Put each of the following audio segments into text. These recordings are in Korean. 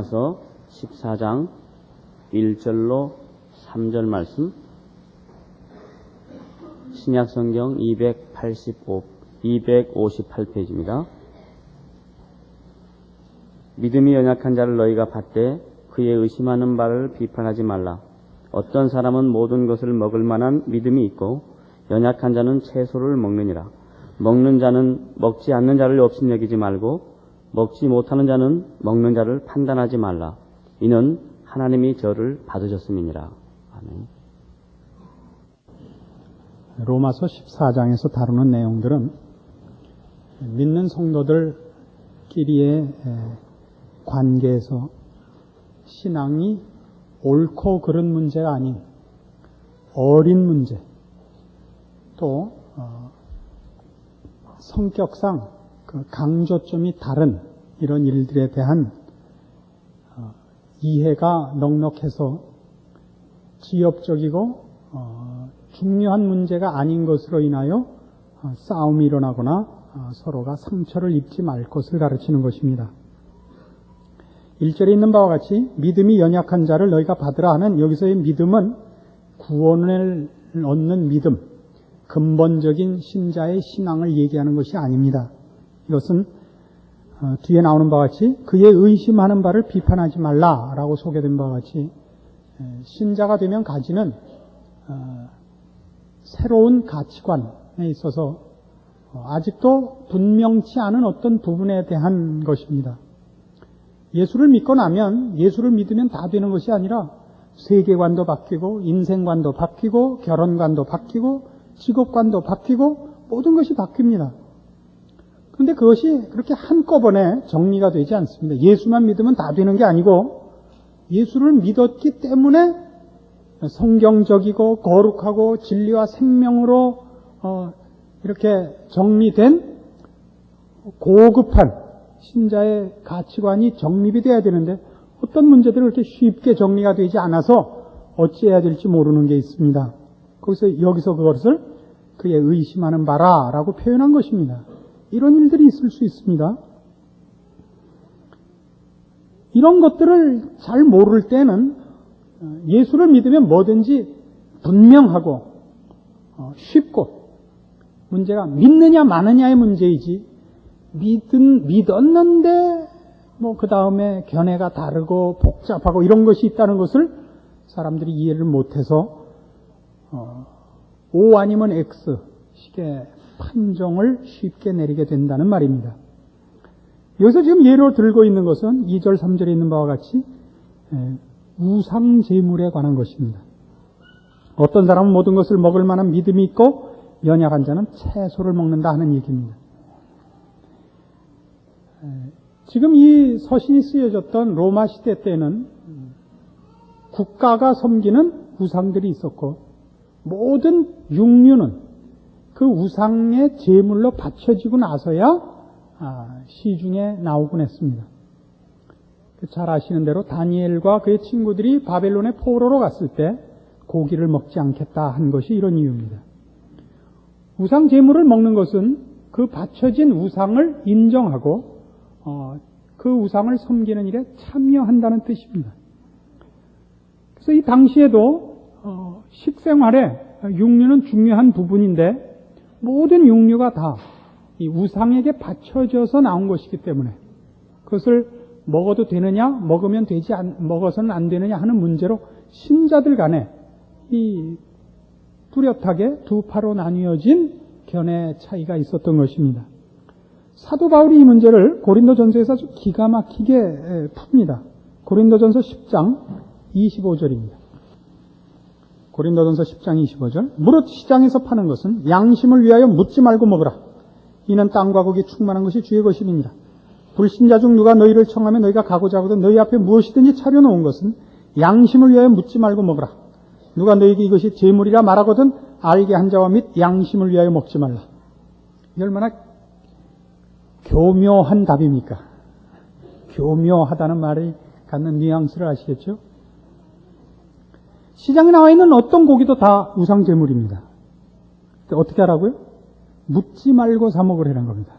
로마서 14장 1절로 3절 말씀 신약 성경 285, 258페이지입니다. 믿음이 연약한 자를 너희가 받되 그의 의심하는 바를 비판하지 말라. 어떤 사람은 모든 것을 먹을 만한 믿음이 있고 연약한 자는 채소를 먹느니라. 먹는 자는 먹지 않는 자를 업신여기지 말고 먹지 못하는 자는 먹는 자를 판단하지 말라. 이는 하나님이 저를 받으셨음이니라. 아멘. 로마서 14장에서 다루는 내용들은 믿는 성도들끼리의 관계에서 신앙이 옳고 그른 문제가 아닌 어린 문제, 또 어, 성격상 그 강조점이 다른 이런 일들에 대한 어, 이해가 넉넉해서 지엽적이고 어, 중요한 문제가 아닌 것으로 인하여 어, 싸움이 일어나거나 어, 서로가 상처를 입지 말 것을 가르치는 것입니다. 1절에 있는 바와 같이 믿음이 연약한 자를 너희가 받으라 하는 여기서의 믿음은 구원을 얻는 믿음, 근본적인 신자의 신앙을 얘기하는 것이 아닙니다. 이것은 어, 뒤에 나오는 바와 같이 그의 의심하는 바를 비판하지 말라라고 소개된 바와 같이 신자가 되면 가지는 새로운 가치관에 있어서 어, 아직도 분명치 않은 어떤 부분에 대한 것입니다. 예수를 믿고 나면 예수를 믿으면 다 되는 것이 아니라 세계관도 바뀌고 인생관도 바뀌고 결혼관도 바뀌고 직업관도 바뀌고 모든 것이 바뀝니다. 그런데 그것이 그렇게 한꺼번에 정리가 되지 않습니다. 예수만 믿으면 다 되는 게 아니고 예수를 믿었기 때문에 성경적이고 거룩하고 진리와 생명으로 어, 이렇게 정리된 고급한 신자의 가치관이 정립이 돼야 되는데 어떤 문제들은 그렇게 쉽게 정리가 되지 않아서 어찌해야 될지 모르는 게 있습니다. 거기서 여기서 그것을 그의 의심하는 바라라고 표현한 것입니다. 이런 일들이 있을 수 있습니다. 이런 것들을 잘 모를 때는 예수를 믿으면 뭐든지 분명하고 어, 쉽고 문제가 믿느냐 마느냐의 문제이지 믿은 믿었는데 뭐 그 다음에 견해가 다르고 복잡하고 이런 것이 있다는 것을 사람들이 이해를 못해서 어, O 아니면 X 식의 판정을 쉽게 내리게 된다는 말입니다. 여기서 지금 예로 들고 있는 것은 2절, 3절에 있는 바와 같이 우상 제물에 관한 것입니다. 어떤 사람은 모든 것을 먹을 만한 믿음이 있고 연약한 자는 채소를 먹는다 하는 얘기입니다. 지금 이 서신이 쓰여졌던 로마 시대 때는 국가가 섬기는 우상들이 있었고 모든 육류는 그 우상의 제물로 바쳐지고 나서야 아, 시중에 나오곤 했습니다. 잘 아시는 대로 다니엘과 그의 친구들이 바벨론의 포로로 갔을 때 고기를 먹지 않겠다 한 것이 이런 이유입니다. 우상 제물을 먹는 것은 그 바쳐진 우상을 인정하고 어, 그 우상을 섬기는 일에 참여한다는 뜻입니다. 그래서 이 당시에도 어, 식생활에 육류는 중요한 부분인데 모든 육류가 다 이 우상에게 바쳐져서 나온 것이기 때문에 그것을 먹어도 되느냐, 먹으면 되지 않, 먹어서는 안 되느냐 하는 문제로 신자들 간에 이 뚜렷하게 두 파로 나뉘어진 견해 차이가 있었던 것입니다. 사도 바울이 이 문제를 고린도전서에서 기가 막히게 풉니다. 고린도전서 10장 25절입니다. 고린도전서 10장 25절. 무릇 시장에서 파는 것은 양심을 위하여 묻지 말고 먹으라. 이는 땅과 거기 충만한 것이 주의 것임이니라. 불신자 중 누가 너희를 청하면 너희가 가고자 하거든 너희 앞에 무엇이든지 차려놓은 것은 양심을 위하여 묻지 말고 먹으라. 누가 너희에게 이것이 재물이라 말하거든 알게 한 자와 및 양심을 위하여 먹지 말라. 이 얼마나 교묘한 답입니까? 교묘하다는 말이 갖는 뉘앙스를 아시겠죠? 시장에 나와 있는 어떤 고기도 다 우상 제물입니다. 어떻게 하라고요? 묻지 말고 사 먹으라는 겁니다.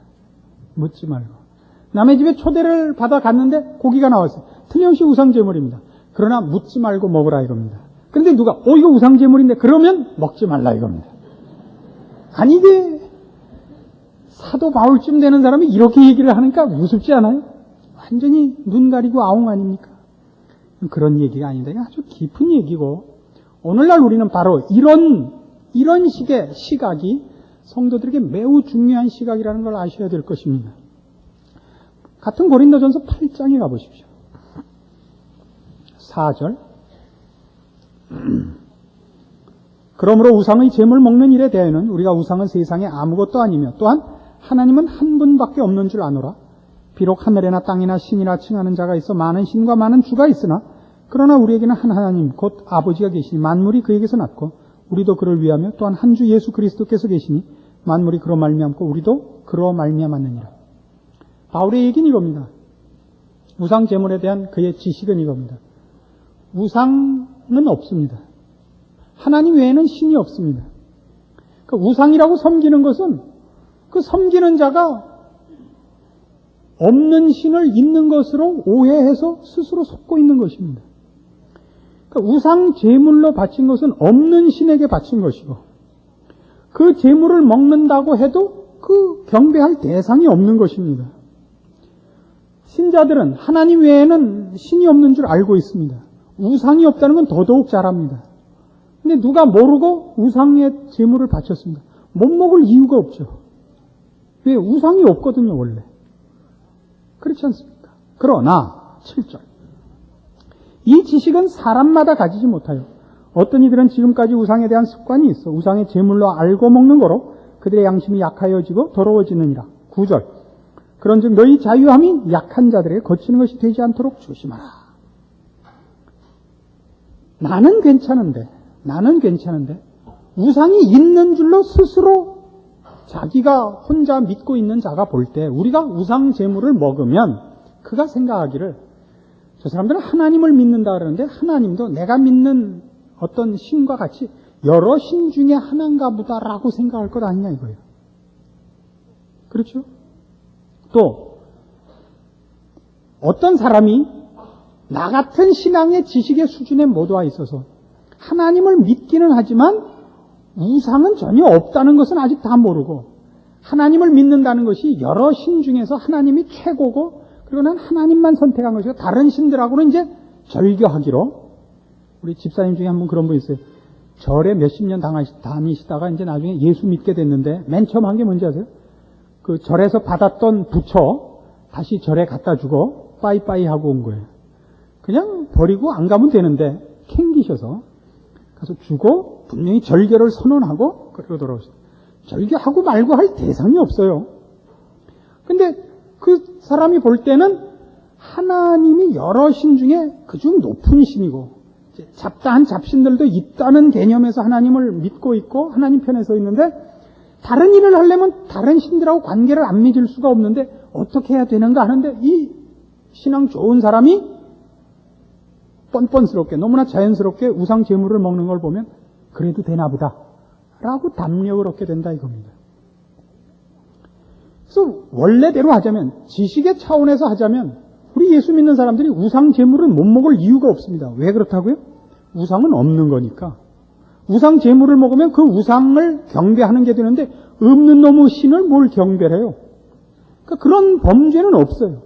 묻지 말고. 남의 집에 초대를 받아 갔는데 고기가 나왔어요. 틀림없이 우상 제물입니다. 그러나 묻지 말고 먹으라 이겁니다. 그런데 누가, 어, 이거 우상 제물인데 그러면 먹지 말라 이겁니다. 아니, 이게 사도 바울쯤 되는 사람이 이렇게 얘기를 하니까 우습지 않아요? 완전히 눈 가리고 아웅 아닙니까? 그런 얘기가 아닌데 아주 깊은 얘기고 오늘날 우리는 바로 이런 이런 식의 시각이 성도들에게 매우 중요한 시각이라는 걸 아셔야 될 것입니다. 같은 고린도전서 8장에 가보십시오. 4절 그러므로 우상의 재물 먹는 일에 대하여는 우리가 우상은 세상에 아무것도 아니며 또한 하나님은 한 분밖에 없는 줄 아노라. 비록 하늘에나 땅이나 신이라 칭하는 자가 있어 많은 신과 많은 주가 있으나 그러나 우리에게는 한 하나님 곧 아버지가 계시니 만물이 그에게서 났고 우리도 그를 위하며 또한 한 주 예수 그리스도께서 계시니 만물이 그로 말미암고 우리도 그로 말미암았느니라. 바울의 얘기는 이겁니다. 우상 제물에 대한 그의 지식은 이겁니다. 우상은 없습니다. 하나님 외에는 신이 없습니다. 그 우상이라고 섬기는 것은 그 섬기는 자가 없는 신을 있는 것으로 오해해서 스스로 속고 있는 것입니다. 우상 제물로 바친 것은 없는 신에게 바친 것이고 그 제물을 먹는다고 해도 그 경배할 대상이 없는 것입니다. 신자들은 하나님 외에는 신이 없는 줄 알고 있습니다. 우상이 없다는 건 더더욱 잘합니다. 근데 누가 모르고 우상의 제물을 바쳤습니다. 못 먹을 이유가 없죠. 왜? 우상이 없거든요, 원래. 그렇지 않습니까? 그러나, 7절. 이 지식은 사람마다 가지지 못하여 어떤 이들은 지금까지 우상에 대한 습관이 있어 우상의 제물로 알고 먹는 거로 그들의 양심이 약하여지고 더러워지느니라. 9절. 그런즉 너희 자유함이 약한 자들에게 거치는 것이 되지 않도록 조심하라. 나는 괜찮은데, 나는 괜찮은데, 우상이 있는 줄로 스스로 자기가 혼자 믿고 있는 자가 볼 때, 우리가 우상 제물을 먹으면, 그가 생각하기를, 저 사람들은 하나님을 믿는다 그러는데, 하나님도 내가 믿는 어떤 신과 같이 여러 신 중에 하나인가 보다라고 생각할 것 아니냐 이거예요. 그렇죠? 또 어떤 사람이 나 같은 신앙의 지식의 수준에 못 와 있어서 하나님을 믿기는 하지만 우상은 전혀 없다는 것은 아직 다 모르고 하나님을 믿는다는 것이 여러 신 중에서 하나님이 최고고 그리고 난 하나님만 선택한 것이고 다른 신들하고는 이제 절교하기로 우리 집사님 중에 한 분 그런 분 있어요. 절에 몇십 년 다니시다가 이제 나중에 예수 믿게 됐는데 맨 처음 한 게 뭔지 아세요? 그 절에서 받았던 부처 다시 절에 갖다 주고 빠이빠이 하고 온 거예요. 그냥 버리고 안 가면 되는데 캥기셔서 가서 주고 분명히 절개를 선언하고 그리고 돌아오셨어요. 절개하고 말고 할 대상이 없어요. 근데 그 사람이 볼 때는 하나님이 여러 신 중에 그중 높은 신이고 잡다한 잡신들도 있다는 개념에서 하나님을 믿고 있고 하나님 편에 서 있는데 다른 일을 하려면 다른 신들하고 관계를 안 맺을 수가 없는데 어떻게 해야 되는가 하는데 이 신앙 좋은 사람이 뻔뻔스럽게 너무나 자연스럽게 우상 제물을 먹는 걸 보면 그래도 되나 보다 라고 담력을 얻게 된다 이겁니다. 그래서 원래대로 하자면 지식의 차원에서 하자면 우리 예수 믿는 사람들이 우상 제물은 못 먹을 이유가 없습니다. 왜 그렇다고요? 우상은 없는 거니까. 우상 제물을 먹으면 그 우상을 경배하는 게 되는데 없는 놈의 신을 뭘 경배해요? 그러니까 그런 범죄는 없어요.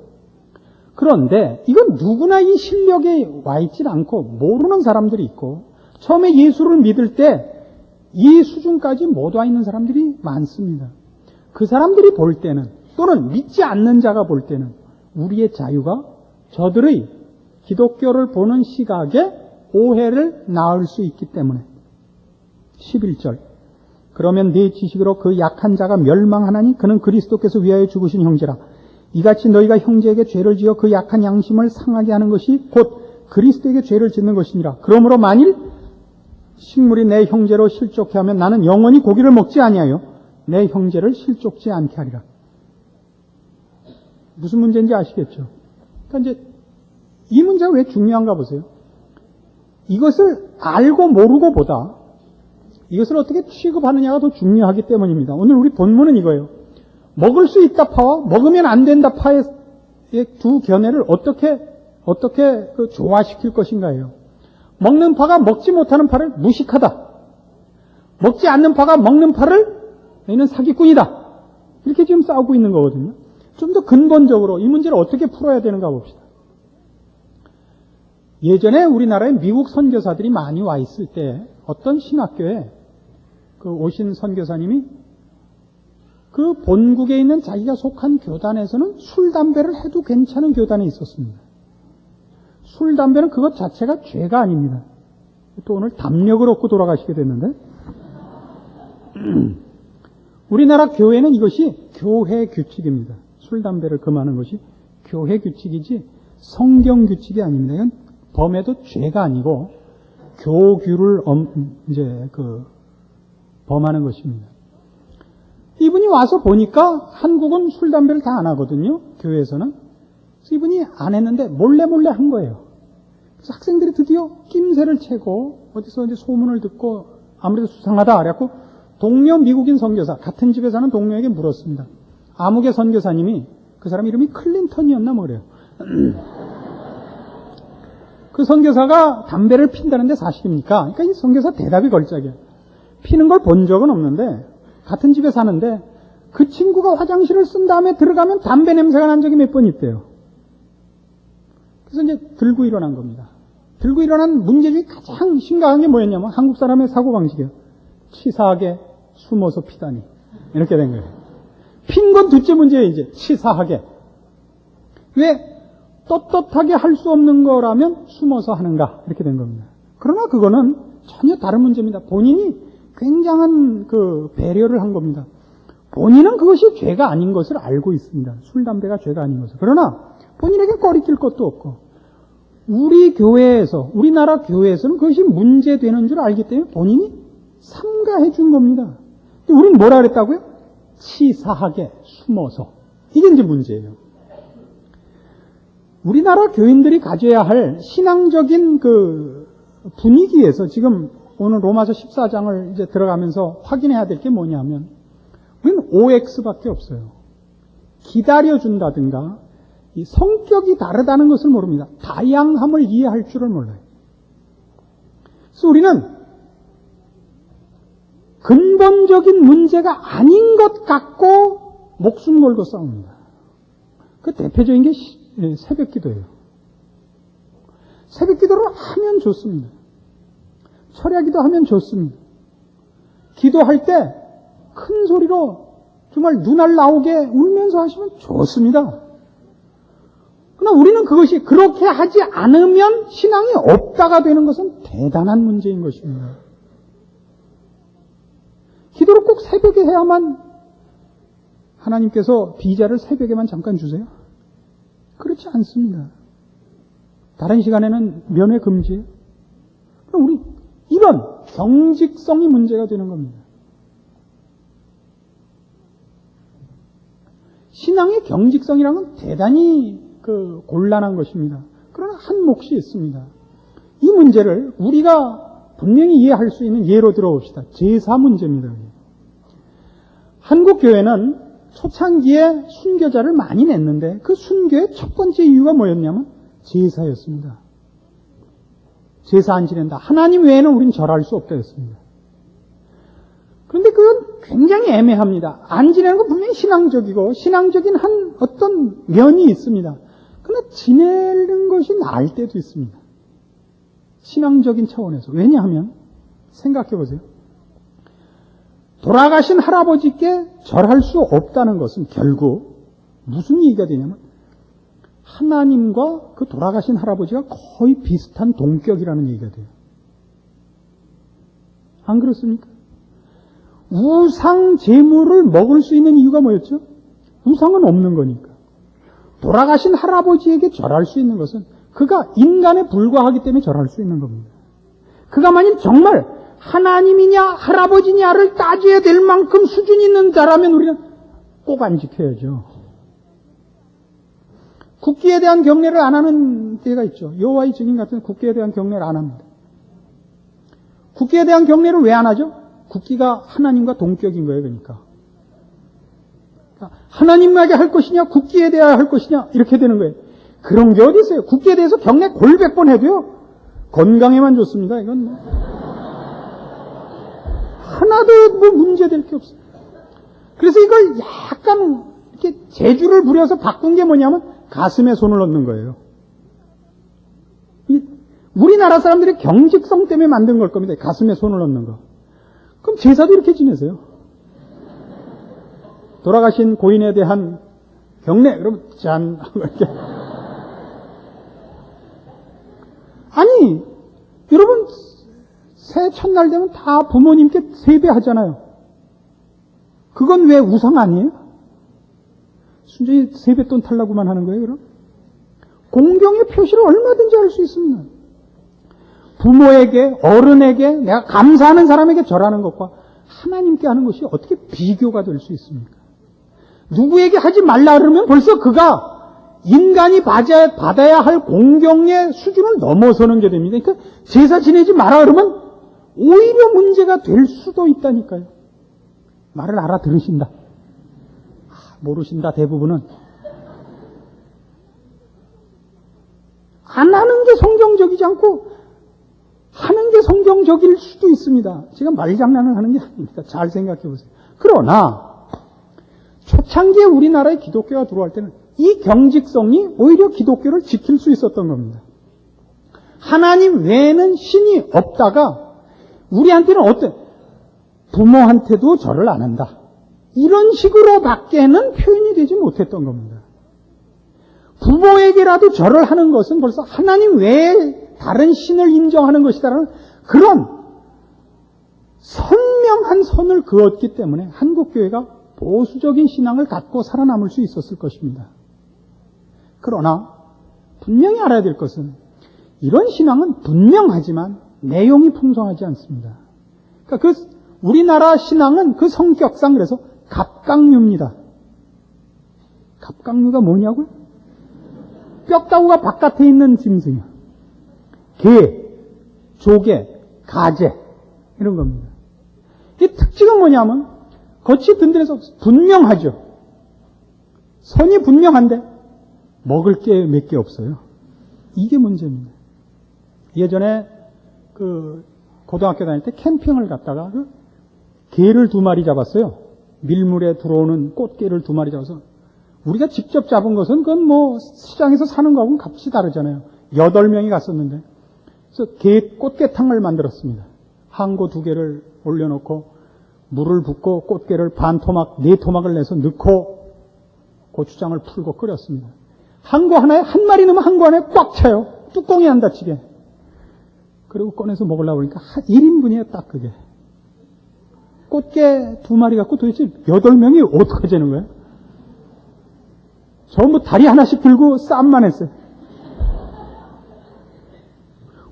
그런데 이건 누구나 이 실력에 와 있질 않고 모르는 사람들이 있고 처음에 예수를 믿을 때 이 수준까지 못 와 있는 사람들이 많습니다. 그 사람들이 볼 때는 또는 믿지 않는 자가 볼 때는 우리의 자유가 저들의 기독교를 보는 시각에 오해를 낳을 수 있기 때문에. 11절. 그러면 네 지식으로 그 약한 자가 멸망하나니 그는 그리스도께서 위하여 죽으신 형제라. 이같이 너희가 형제에게 죄를 지어 그 약한 양심을 상하게 하는 것이 곧 그리스도에게 죄를 짓는 것이니라. 그러므로 만일 식물이 내 형제로 실족해 하면 나는 영원히 고기를 먹지 아니하여 내 형제를 실족지 않게 하리라 무슨 문제인지 아시겠죠? 그러니까 이제 이 문제가 왜 중요한가 보세요. 이것을 알고 모르고 보다 이것을 어떻게 취급하느냐가 더 중요하기 때문입니다. 오늘 우리 본문은 이거예요. 먹을 수 있다 파와 먹으면 안 된다 파의 두 견해를 어떻게 어떻게 그 조화시킬 것인가예요. 먹는 파가 먹지 못하는 파를 무식하다. 먹지 않는 파가 먹는 파를 너희는 사기꾼이다. 이렇게 지금 싸우고 있는 거거든요. 좀 더 근본적으로 이 문제를 어떻게 풀어야 되는가 봅시다. 예전에 우리나라에 미국 선교사들이 많이 와 있을 때 어떤 신학교에 그 오신 선교사님이 그 본국에 있는 자기가 속한 교단에서는 술, 담배를 해도 괜찮은 교단에 있었습니다. 술, 담배는 그것 자체가 죄가 아닙니다. 또 오늘 담력을 얻고 돌아가시게 됐는데, 우리나라 교회는 이것이 교회 규칙입니다. 술, 담배를 금하는 것이 교회 규칙이지 성경 규칙이 아닙니다. 이건 범해도 죄가 아니고 교규를 엄- 이제 그 범하는 것입니다. 이분이 와서 보니까 한국은 술, 담배를 다 안 하거든요. 교회에서는. 이분이 안 했는데 몰래 몰래 한 거예요. 그래서 학생들이 드디어 낌새를 채고 어디서 이제 소문을 듣고 아무래도 수상하다 그래갖고 동료 미국인 선교사 같은 집에 사는 동료에게 물었습니다. 아무개 선교사님이 그 사람 이름이 클린턴이었나 뭐래요. 그 선교사가 담배를 핀다는데 사실입니까? 그러니까 이 선교사 대답이 걸작이야. 피는 걸 본 적은 없는데 같은 집에 사는데 그 친구가 화장실을 쓴 다음에 들어가면 담배 냄새가 난 적이 몇 번 있대요. 그래서 이제 들고 일어난 겁니다. 들고 일어난 문제 중에 가장 심각한 게 뭐였냐면 한국 사람의 사고방식이에요. 치사하게 숨어서 피다니. 이렇게 된 거예요. 핀 건 둘째 문제예요, 이제. 치사하게. 왜 떳떳하게 할 수 없는 거라면 숨어서 하는가? 이렇게 된 겁니다. 그러나 그거는 전혀 다른 문제입니다. 본인이 굉장한 그 배려를 한 겁니다. 본인은 그것이 죄가 아닌 것을 알고 있습니다. 술, 담배가 죄가 아닌 것을. 그러나 본인에게 꺼리낄 것도 없고 우리 교회에서 우리나라 교회에서는 그것이 문제되는 줄 알기 때문에 본인이 삼가해 준 겁니다. 우리는 뭐라 그랬다고요? 치사하게 숨어서. 이게 이제 문제예요. 우리나라 교인들이 가져야 할 신앙적인 그 분위기에서 지금 오늘 로마서 14장을 이제 들어가면서 확인해야 될 게 뭐냐면 우리는 OX밖에 없어요. 기다려준다든가 이 성격이 다르다는 것을 모릅니다. 다양함을 이해할 줄을 몰라요. 그래서 우리는 근본적인 문제가 아닌 것 같고 목숨 걸고 싸웁니다. 그 대표적인 게 시- 예, 새벽 기도예요. 새벽 기도를 하면 좋습니다. 철야 기도 하면 좋습니다. 기도할 때 큰 소리로 정말 눈알 나오게 울면서 하시면 좋습니다. 그러나 우리는 그것이 그렇게 하지 않으면 신앙이 없다가 되는 것은 대단한 문제인 것입니다. 기도를 꼭 새벽에 해야만 하나님께서 비자를 새벽에만 잠깐 주세요? 그렇지 않습니다. 다른 시간에는 면회 금지예요. 그럼 우리 이런 경직성이 문제가 되는 겁니다. 신앙의 경직성이라는 건 대단히 그 곤란한 것입니다. 그러나 한 몫이 있습니다. 이 문제를 우리가 분명히 이해할 수 있는 예로 들어봅시다. 제사 문제입니다. 한국 교회는 초창기에 순교자를 많이 냈는데 그 순교의 첫 번째 이유가 뭐였냐면 제사였습니다. 제사 안 지낸다. 하나님 외에는 우린 절할 수 없다 했습니다. 그런데 그건 굉장히 애매합니다. 안 지내는 건 분명히 신앙적이고 신앙적인 한 어떤 면이 있습니다. 그러나 지내는 것이 나을 때도 있습니다. 신앙적인 차원에서. 왜냐하면 생각해 보세요. 돌아가신 할아버지께 절할 수 없다는 것은 결국 무슨 얘기가 되냐면 하나님과 그 돌아가신 할아버지가 거의 비슷한 동격이라는 얘기가 돼요. 안 그렇습니까? 우상 제물을 먹을 수 있는 이유가 뭐였죠? 우상은 없는 거니까. 돌아가신 할아버지에게 절할 수 있는 것은 그가 인간에 불과하기 때문에 절할 수 있는 겁니다. 그가 만약 정말 하나님이냐 할아버지냐를 따져야 될 만큼 수준 있는 자라면 우리는 꼭 안 지켜야죠. 국기에 대한 경례를 안 하는 때가 있죠. 여호와의 증인 같은 국기에 대한 경례를 안 합니다. 국기에 대한 경례를 왜 안 하죠? 국기가 하나님과 동격인 거예요, 그러니까. 그러니까 하나님에게 할 것이냐, 국기에 대하여 할 것이냐, 이렇게 되는 거예요. 그런 게 어디 있어요? 국기에 대해서 경례 골백 번 해도요. 건강에만 좋습니다. 이건 뭐. 하나도 뭐 문제될 게 없어요. 그래서 이걸 약간 이렇게 재주를 부려서 바꾼 게 뭐냐면 가슴에 손을 얹는 거예요. 이 우리나라 사람들이 경직성 때문에 만든 걸 겁니다. 가슴에 손을 얹는 거. 그럼 제사도 이렇게 지내세요. 돌아가신 고인에 대한 경례, 그럼 짠 이렇게. 아니, 여러분 새해 첫날 되면 다 부모님께 세배하잖아요. 그건 왜 우상 아니에요? 순전히 세뱃돈 탈라고만 하는 거예요, 그럼? 공경의 표시를 얼마든지 할 수 있습니다. 부모에게, 어른에게, 내가 감사하는 사람에게 절하는 것과 하나님께 하는 것이 어떻게 비교가 될 수 있습니까? 누구에게 하지 말라 그러면 벌써 그가 인간이 받아야, 받아야 할 공경의 수준을 넘어서는 게 됩니다. 그러니까 제사 지내지 마라 그러면 오히려 문제가 될 수도 있다니까요. 말을 알아들으신다. 아, 모르신다, 대부분은. 안 하는 게 성경적이지 않고 하는 게 성경적일 수도 있습니다. 제가 말장난을 하는 게 아닙니다. 잘 생각해 보세요. 그러나 초창기에 우리나라에 기독교가 들어올 때는 이 경직성이 오히려 기독교를 지킬 수 있었던 겁니다. 하나님 외에는 신이 없다가 우리한테는 어떤 부모한테도 절을 안 한다. 이런 식으로밖에는 표현이 되지 못했던 겁니다. 부모에게라도 절을 하는 것은 벌써 하나님 외에 다른 신을 인정하는 것이다라는 그런 선명한 선을 그었기 때문에 한국교회가 보수적인 신앙을 갖고 살아남을 수 있었을 것입니다. 그러나 분명히 알아야 될 것은 이런 신앙은 분명하지만 내용이 풍성하지 않습니다. 그러니까 그 우리나라 신앙은 그 성격상 그래서 갑각류입니다. 갑각류가 뭐냐고요? 뼈다구가 바깥에 있는 짐승이요. 개, 조개, 가재 이런 겁니다. 이 특징은 뭐냐면 겉이 든든해서 분명하죠. 선이 분명한데 먹을 게 몇 개 없어요. 이게 문제입니다. 예전에 그 고등학교 다닐 때 캠핑을 갔다가 그 개를 두 마리 잡았어요. 밀물에 들어오는 꽃게를 두 마리 잡아서 우리가 직접 잡은 것은 그건 뭐 시장에서 사는 거하고는 값이 다르잖아요. 여덟 명이 갔었는데 그래서 게 꽃게탕을 만들었습니다. 항고 두 개를 올려놓고 물을 붓고 꽃게를 반 토막, 네 토막을 내서 넣고 고추장을 풀고 끓였습니다. 항고 하나에 한 마리 넣으면 항고 하나에 꽉 차요. 뚜껑이 안 닫히게. 그리고 꺼내서 먹으려고 하니까 1인분이에요, 딱 그게. 꽃게 두 마리 갖고 도대체 여덟 명이 어떻게 되는 거예요? 전부 다리 하나씩 들고 쌈만 했어요.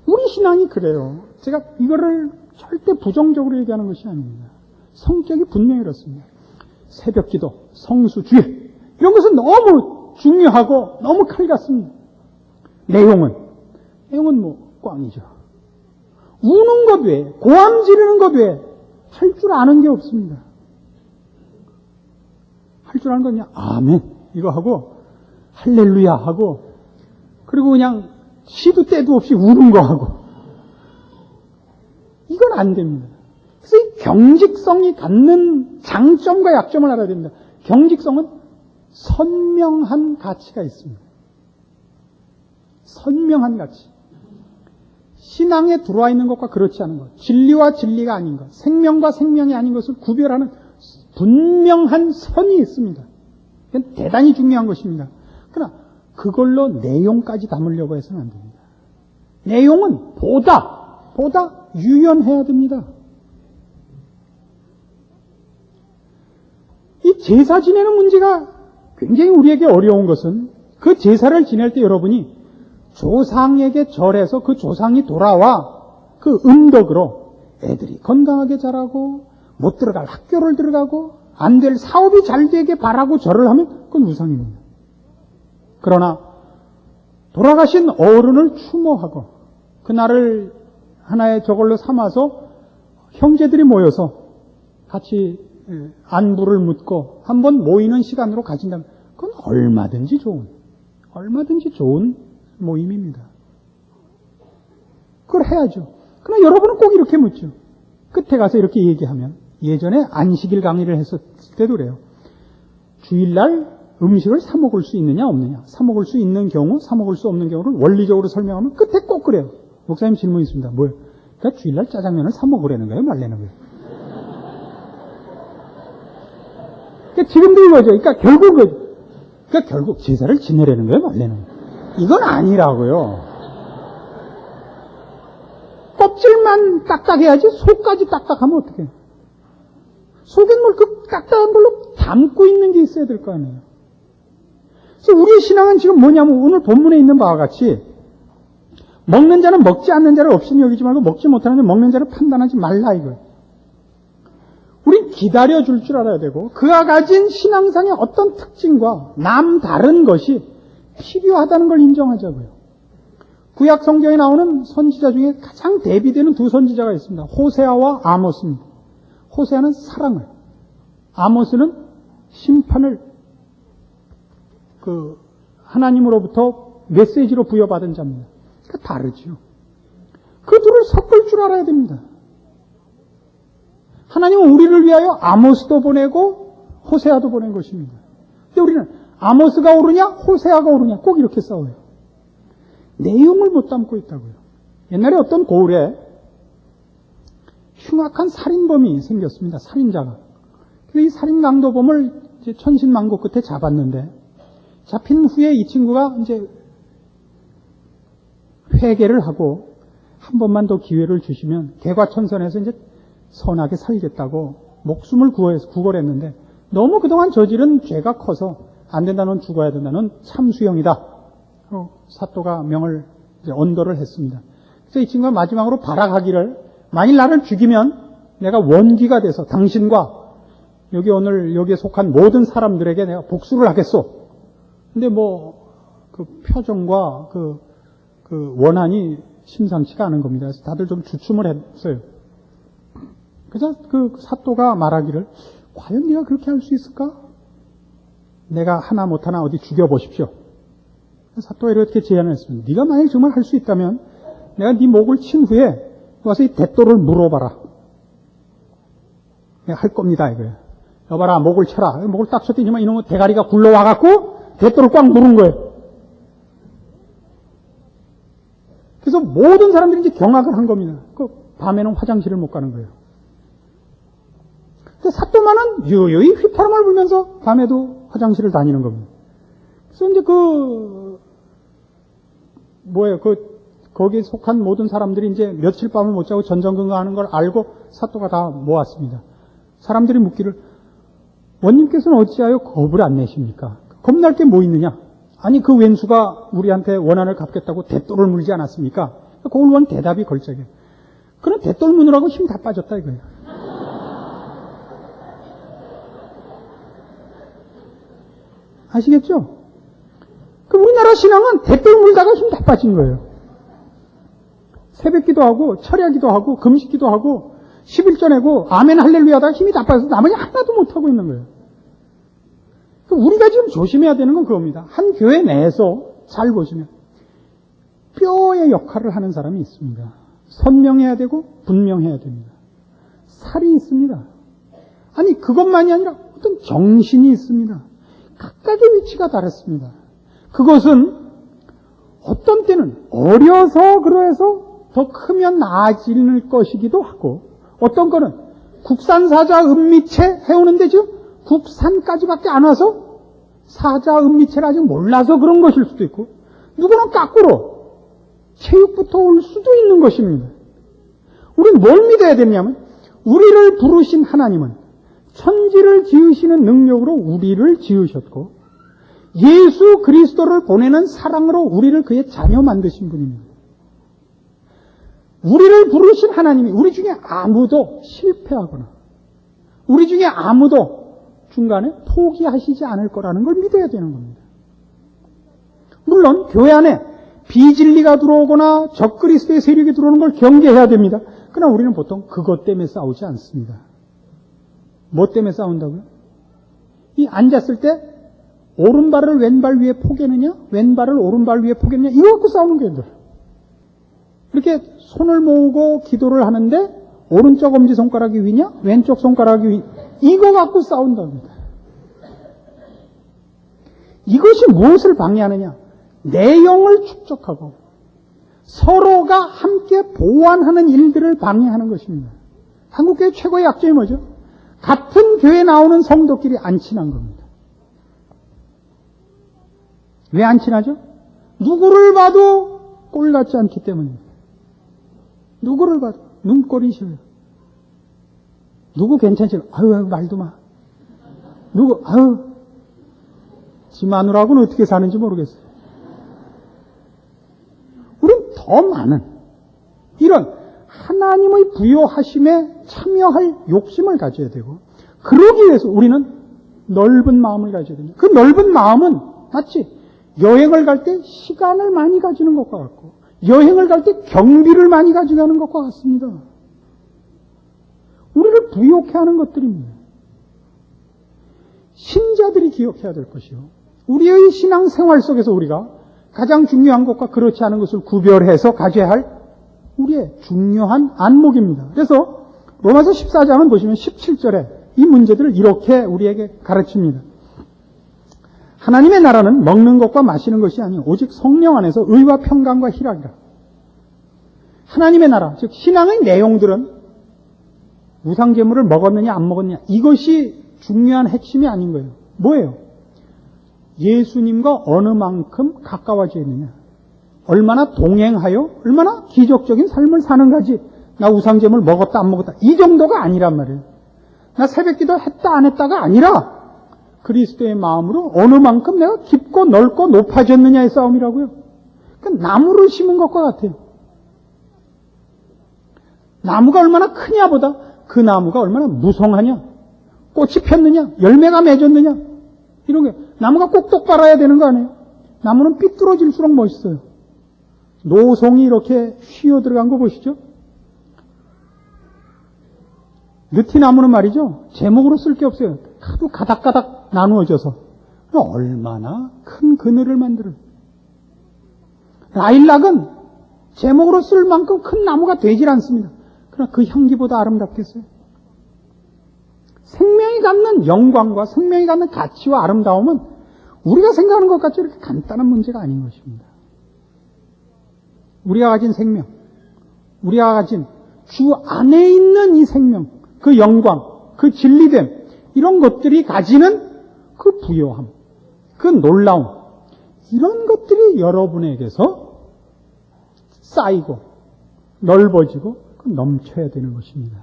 우리 신앙이 그래요. 제가 이거를 절대 부정적으로 얘기하는 것이 아닙니다. 성격이 분명히 그렇습니다. 새벽 기도, 성수, 주일, 이런 것은 너무 중요하고 너무 칼 같습니다. 내용은, 내용은 뭐, 꽝이죠. 우는 것 외에, 고함 지르는 것 외에, 할 줄 아는 게 없습니다. 할 줄 아는 건 그냥, 아멘. 이거 하고, 할렐루야 하고, 그리고 그냥, 시도 때도 없이 우는 거 하고. 이건 안 됩니다. 그래서 이 경직성이 갖는 장점과 약점을 알아야 됩니다. 경직성은 선명한 가치가 있습니다. 선명한 가치. 신앙에 들어와 있는 것과 그렇지 않은 것, 진리와 진리가 아닌 것, 생명과 생명이 아닌 것을 구별하는 분명한 선이 있습니다. 대단히 중요한 것입니다. 그러나 그걸로 내용까지 담으려고 해서는 안 됩니다. 내용은 보다, 보다 유연해야 됩니다. 이 제사 지내는 문제가 굉장히 우리에게 어려운 것은 그 제사를 지낼 때 여러분이 조상에게 절해서 그 조상이 돌아와 그 은덕으로 애들이 건강하게 자라고 못 들어갈 학교를 들어가고 안 될 사업이 잘 되게 바라고 절을 하면 그건 우상입니다. 그러나 돌아가신 어른을 추모하고 그날을 하나의 저걸로 삼아서 형제들이 모여서 같이 안부를 묻고 한번 모이는 시간으로 가진다면 그건 얼마든지 좋은 얼마든지 좋은 모임입니다. 그걸 해야죠. 그러나 여러분은 꼭 이렇게 묻죠. 끝에 가서 이렇게 얘기하면 예전에 안식일 강의를 했을 때도 그래요. 주일날 음식을 사 먹을 수 있느냐 없느냐. 사 먹을 수 있는 경우, 사 먹을 수 없는 경우를 원리적으로 설명하면 끝에 꼭 그래요. 목사님 질문 있습니다. 뭐예요? 그러니까 주일날 짜장면을 사 먹으라는 거예요, 말라는 거예요. 그러니까 지금도 이거죠. 그러니까 결국 그, 그러니까 결국 제사를 지내라는 거예요, 거예요. 이건 아니라고요. 껍질만 딱딱해야지 속까지 딱딱하면 어떡해. 속엔 뭘그 딱딱한 걸로 담고 있는 게 있어야 될 거 아니에요. 그래서 우리의 신앙은 지금 뭐냐면 오늘 본문에 있는 바와 같이 먹는 자는 먹지 않는 자를 없이 여기지 말고 먹지 못하는 자 먹는 자를 판단하지 말라 이거예요. 우린 기다려줄 줄 알아야 되고 그가 가진 신앙상의 어떤 특징과 남 다른 것이 필요하다는 걸 인정하자고요. 구약 성경에 나오는 선지자 중에 가장 대비되는 두 선지자가 있습니다. 호세아와 아모스입니다. 호세아는 사랑을, 아모스는 심판을 그 하나님으로부터 메시지로 부여받은 자입니다. 그 다르지요. 그 둘을 섞을 줄 알아야 됩니다. 하나님은 우리를 위하여 아모스도 보내고 호세아도 보낸 것입니다. 근데 우리는 아모스가 오르냐 호세아가 오르냐 꼭 이렇게 싸워요. 내용을 못 담고 있다고요. 옛날에 어떤 고을에 흉악한 살인범이 생겼습니다. 살인자가. 이 살인 강도범을 이제 천신만고 끝에 잡았는데 잡힌 후에 이 친구가 이제 회개를 하고 한 번만 더 기회를 주시면 개과천선에서 이제 선하게 살겠다고 목숨을 구해서 구걸했는데 너무 그동안 저지른 죄가 커서 안 된다, 넌 죽어야 된다, 넌 참수형이다. 사또가 명을 언도를 했습니다. 그래서 이 친구가 마지막으로 발악하기를 만일 나를 죽이면 내가 원기가 돼서 당신과 여기 오늘 여기에 속한 모든 사람들에게 내가 복수를 하겠소. 근데 뭐 그 표정과 그, 그 원한이 심상치가 않은 겁니다. 그래서 다들 좀 주춤을 했어요. 그래서 그 사또가 말하기를 과연 네가 그렇게 할 수 있을까? 내가 하나 못하나 어디 죽여보십시오. 사또가 이렇게 제안을 했습니다. 네가 만약 정말 할 수 있다면 내가 네 목을 친 후에 와서 이 대또를 물어봐라. 내가 할 겁니다 이거예요. 여봐라 목을 쳐라. 목을 딱 쳤더니만 이놈의 대가리가 굴러와갖고 대또를 꽉 누른 거예요. 그래서 모든 사람들이 이제 경악을 한 겁니다. 그 밤에는 화장실을 못 가는 거예요. 사또만은 유유히 휘파람을 불면서 밤에도 화장실을 다니는 겁니다. 그래서 이제 그 뭐예요? 그 거기에 속한 모든 사람들이 이제 며칠 밤을 못 자고 전전긍긍하는 걸 알고 사또가 다 모았습니다. 사람들이 묻기를 원님께서는 어찌하여 겁을 안 내십니까? 겁날 게 뭐 있느냐? 아니 그 왼수가 우리한테 원한을 갚겠다고 대돌을 물지 않았습니까? 그걸 원 대답이 걸작이에요. 그런 대돌 무느라고 힘 다 빠졌다 이거예요. 아시겠죠? 그 우리나라 신앙은 대돌 물다가 힘 다 빠진 거예요. 새벽 기도 하고 철야 기도 하고 금식 기도 하고 11조 내고 아멘 할렐루야 하다가 힘이 다 빠져서 나머지 하나도 못하고 있는 거예요. 우리가 지금 조심해야 되는 건 그겁니다. 한 교회 내에서 잘 보시면 뼈의 역할을 하는 사람이 있습니다. 선명해야 되고 분명해야 됩니다. 살이 있습니다. 아니 그것만이 아니라 어떤 정신이 있습니다. 각각의 위치가 다릅니다. 그것은 어떤 때는 어려서 그러해서 더 크면 나아질 것이기도 하고 어떤 거는 국산 사자 은미채 해오는데 지금 국산까지밖에 안 와서 사자 은미채를 아직 몰라서 그런 것일 수도 있고 누구는 거꾸로 체육부터 올 수도 있는 것입니다. 우리는 뭘 믿어야 되냐면 우리를 부르신 하나님은 천지를 지으시는 능력으로 우리를 지으셨고 예수 그리스도를 보내는 사랑으로 우리를 그의 자녀 만드신 분입니다. 우리를 부르신 하나님이 우리 중에 아무도 실패하거나 우리 중에 아무도 중간에 포기하시지 않을 거라는 걸 믿어야 되는 겁니다. 물론 교회 안에 비진리가 들어오거나 적그리스도의 세력이 들어오는 걸 경계해야 됩니다. 그러나 우리는 보통 그것 때문에 싸우지 않습니다. 뭐 때문에 싸운다고요? 이 앉았을 때 오른발을 왼발 위에 포개느냐, 왼발을 오른발 위에 포개느냐, 이거 갖고 싸우는 거예요. 늘. 이렇게 손을 모으고 기도를 하는데, 오른쪽 엄지 손가락이 위냐, 왼쪽 손가락이 위, 이거 갖고 싸운답니다. 이것이 무엇을 방해하느냐? 내용을 축적하고 서로가 함께 보완하는 일들을 방해하는 것입니다. 한국교회 최고의 약점이 뭐죠? 같은 교회 나오는 성도끼리 안 친한 겁니다. 왜 안 친하죠? 누구를 봐도 꼴 같지 않기 때문입니다. 누구를 봐도 눈꼴이 싫어요. 누구 괜찮지? 아유, 아유, 말도 마. 누구, 아유, 지 마누라고는 어떻게 사는지 모르겠어요. 우린 더 많은 이런 하나님의 부여하심에 참여할 욕심을 가져야 되고 그러기 위해서 우리는 넓은 마음을 가져야 됩니다. 그 넓은 마음은 마치 여행을 갈 때 시간을 많이 가지는 것과 같고 여행을 갈 때 경비를 많이 가져가는 것과 같습니다. 우리를 부욕해 하는 것들입니다. 신자들이 기억해야 될 것이요. 우리의 신앙 생활 속에서 우리가 가장 중요한 것과 그렇지 않은 것을 구별해서 가져야 할 우리의 중요한 안목입니다. 그래서 로마서 14장은 보시면 17절에 이 문제들을 이렇게 우리에게 가르칩니다. 하나님의 나라는 먹는 것과 마시는 것이 아니요 오직 성령 안에서 의와 평강과 희락이라. 하나님의 나라, 즉 신앙의 내용들은 우상제물을 먹었느냐 안 먹었느냐 이것이 중요한 핵심이 아닌 거예요. 뭐예요? 예수님과 어느 만큼 가까워져 있느냐. 얼마나 동행하여 얼마나 기적적인 삶을 사는가지. 나 우상제물 먹었다 안 먹었다 이 정도가 아니란 말이에요. 나 새벽기도 했다 안 했다가 아니라 그리스도의 마음으로 어느 만큼 내가 깊고 넓고 높아졌느냐의 싸움이라고요. 그 나무를 심은 것과 같아요. 나무가 얼마나 크냐보다 그 나무가 얼마나 무성하냐, 꽃이 폈느냐, 열매가 맺었느냐 이런 게 나무가 꼭똑 빨아야 되는 거 아니에요? 나무는 삐뚤어질수록 멋있어요. 노송이 이렇게 휘어 들어간 거 보시죠? 느티나무는 말이죠. 제목으로 쓸 게 없어요. 하도 가닥가닥 나누어져서 얼마나 큰 그늘을 만들어요. 라일락은 제목으로 쓸 만큼 큰 나무가 되질 않습니다. 그러나 그 향기보다 아름답겠어요. 생명이 갖는 영광과 생명이 갖는 가치와 아름다움은 우리가 생각하는 것 같이 이렇게 간단한 문제가 아닌 것입니다. 우리가 가진 생명, 우리가 가진 주 안에 있는 이 생명, 그 영광, 그 진리됨, 이런 것들이 가지는 그 부요함, 그 놀라움, 이런 것들이 여러분에게서 쌓이고 넓어지고 넘쳐야 되는 것입니다.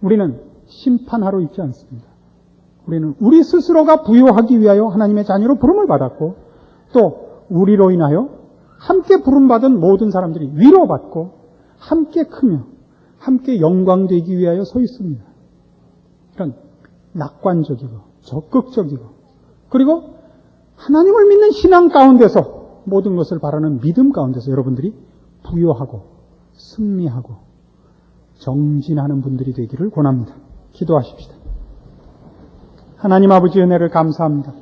우리는 심판하러 있지 않습니다. 우리는 우리 스스로가 부여하기 위하여 하나님의 자녀로 부름을 받았고 또 우리로 인하여 함께 부름받은 모든 사람들이 위로받고 함께 크며 함께 영광되기 위하여 서 있습니다. 이런 낙관적이고 적극적이고 그리고 하나님을 믿는 신앙 가운데서 모든 것을 바라는 믿음 가운데서 여러분들이 부여하고 승리하고 정진하는 분들이 되기를 권합니다. 기도하십시다. 하나님 아버지 은혜를 감사합니다.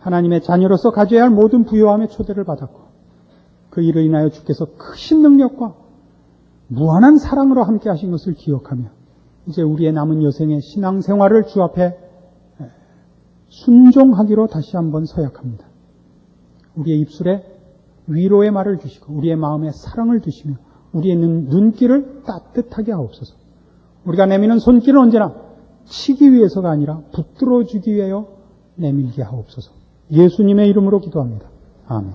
하나님의 자녀로서 가져야 할 모든 부요함의 초대를 받았고 그 일을 인하여 주께서 크신 능력과 무한한 사랑으로 함께 하신 것을 기억하며 이제 우리의 남은 여생의 신앙 생활을 주 앞에 순종하기로 다시 한번 서약합니다. 우리의 입술에 위로의 말을 주시고 우리의 마음에 사랑을 주시며 우리의 눈, 눈길을 따뜻하게 하옵소서. 우리가 내미는 손길은 언제나 치기 위해서가 아니라 붙들어 주기 위하여 내밀게 하옵소서. 예수님의 이름으로 기도합니다. 아멘.